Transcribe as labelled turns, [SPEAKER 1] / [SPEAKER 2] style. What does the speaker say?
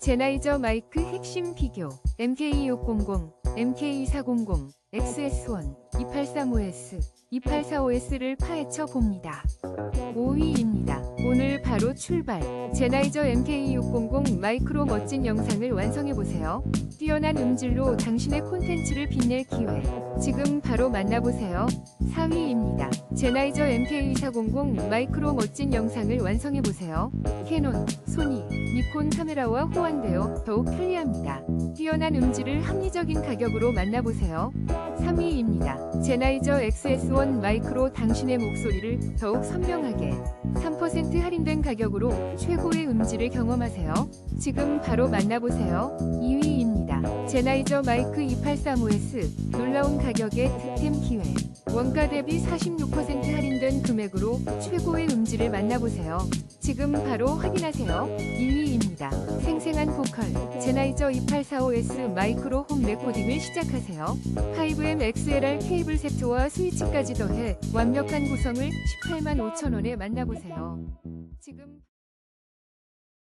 [SPEAKER 1] 제나이저 마이크 핵심 비교 MK600, MK400, XS1, 2835S, 2845S를 파헤쳐 봅니다. 5위입니다. 오늘 바로 출발. 제나이저 MK600 마이크로 멋진 영상을 완성해 보세요. 뛰어난 음질로 당신의 콘텐츠를 빛낼 기회. 지금 바로 만나보세요. 4위입니다. 제나이저 MK400 마이크로 멋진 영상을 완성해 보세요. 캐논, 소니, 니콘 카메라와 호환되어 더욱 편리합니다. 뛰어난 음질을 합리적인 가격으로 만나보세요. 3위입니다. 제나이저 XS1 마이크로 당신의 목소리를 더욱 선명하게 3% 할인된 가격으로 최고의 음질을 경험하세요. 지금 바로 만나보세요. 2위입니다. 제나이저 마이크 2835S 놀라운 가격의 득템 기회. 원가 대비 46% 할인된 금액으로 최고의 음질을 만나보세요. 지금 바로 확인하세요. 1위입니다. 생생한 보컬 제나이저 2845S 마이크로 홈 레코딩을 시작하세요. 5M XLR 케이블 세트와 스위치까지 더해 완벽한 구성을 18만 5천 원에 만나보세요. 지금